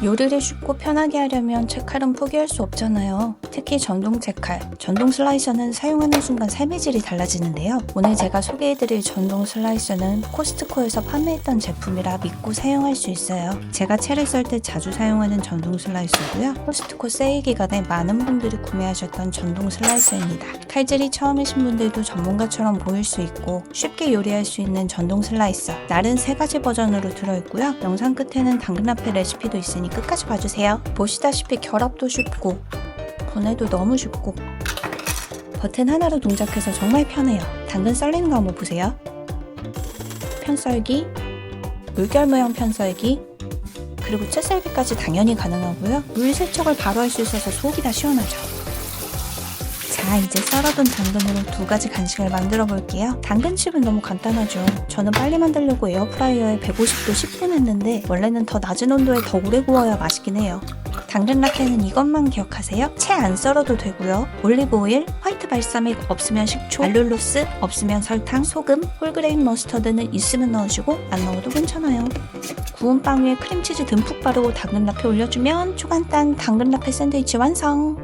요리를 쉽고 편하게 하려면 채칼은 포기할 수 없잖아요. 특히 전동 채칼, 전동 슬라이서는 사용하는 순간 삶의 질이 달라지는데요. 오늘 제가 소개해드릴 전동 슬라이서는 코스트코에서 판매했던 제품이라 믿고 사용할 수 있어요. 제가 채를 썰 때 자주 사용하는 전동 슬라이서고요. 코스트코 세일 기간에 많은 분들이 구매하셨던 전동 슬라이서입니다. 칼질이 처음이신 분들도 전문가처럼 보일 수 있고 쉽게 요리할 수 있는 전동 슬라이서. 날은 세 가지 버전으로 들어있고요. 영상 끝에는 당근라페 레시피도 있으니 끝까지 봐주세요. 보시다시피 결합도 쉽고 보내도 너무 쉽고 버튼 하나로 동작해서 정말 편해요. 당근 썰리는 거 한번 보세요. 편썰기, 물결 모양 편썰기, 그리고 채썰기까지 당연히 가능하고요. 물 세척을 바로 할 수 있어서 속이 다 시원하죠. 자, 이제 썰어둔 당근으로 두 가지 간식을 만들어 볼게요. 당근칩은 너무 간단하죠. 저는 빨리 만들려고 에어프라이어에 150도 10분 했는데 원래는 더 낮은 온도에 더 오래 구워야 맛있긴 해요. 당근 라떼는 이것만 기억하세요. 채 안 썰어도 되고요. 올리브 오일, 화이트 발사믹 없으면 식초, 알룰로스 없으면 설탕, 소금, 홀그레인 머스터드는 있으면 넣으시고 안 넣어도 괜찮아요. 구운 빵 위에 크림치즈 듬뿍 바르고 당근 라페 올려주면 초간단 당근 라페 샌드위치 완성!